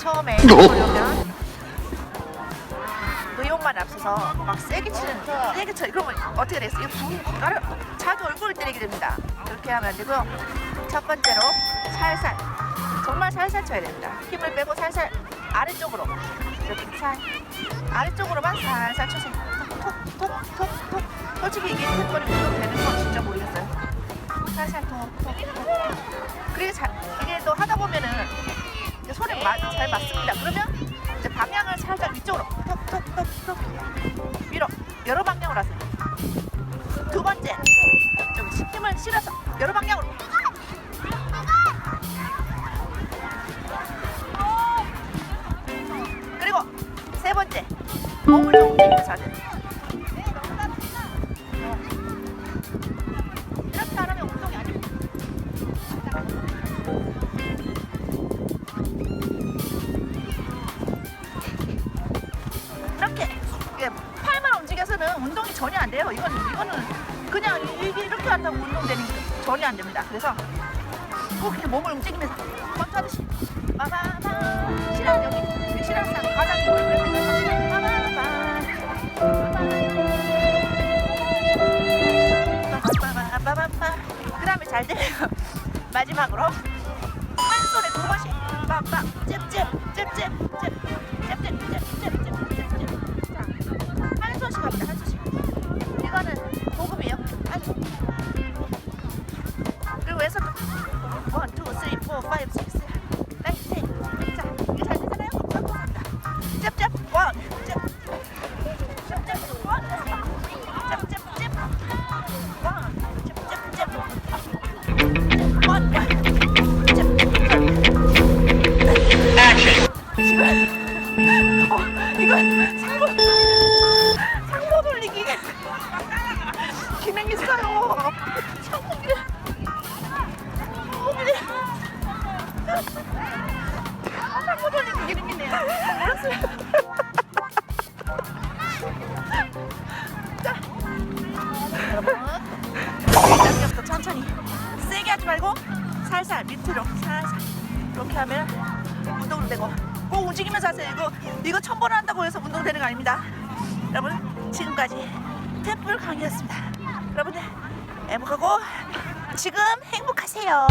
처음에 해보려면 의욕만 앞서서 막 세게 치는 세게 쳐 그러면 어떻게 되겠어요? 이거 붕 깔아 자기 얼굴을 때리게 됩니다. 그렇게 하면 안 되고요. 첫 번째로 살살 정말 살살 쳐야 됩니다. 힘을 빼고 살살 아래쪽으로 이렇게 살 아래쪽으로만 살살 쳐서 톡톡톡톡톡 솔직히 이게 턱걸이 운동 되는 모르겠어요. 살살 톡톡톡 그리고 자, 이게 또 하다 보면은 이제 손에 마- 잘 맞습니다. 그러면 이제 방향을 살짝 위쪽으로 톡톡톡톡 밀어 여러 방향으로 하세요. 두 번째 좀 힘을 실어서 여러 방향으로 그리고 세 번째 몸을 좀 움직이면서 하세요. 전혀 안 돼요. 이건 이거는 그냥 이게 이렇게 한다고 운동되는 게 전혀 안 됩니다. 그래서 꼭 이렇게 몸을 움직이면서 하듯이 빠바바 실한 여기 실한상 가장 넓은 빠바바 빠바바바 그 다음에 잘 돼요. 마지막으로 한 손에 두 번씩 빡빡 잽잽 어, 이건 상보 상보 돌리기. 기능 있어요. 상보기 상보기 상보 돌리기 기능 있네요. 알았어요. 자, 여러분. 일단부터 천천히. 세게 하지 말고 살살 밑으로 살살. 이렇게 하면 되고. 꼭 움직이면서 하세요. 이거 이거 천 번 한다고 해서 운동되는 거 아닙니다. 여러분 지금까지 탭불 강의였습니다. 여러분들 행복하고 지금 행복하세요.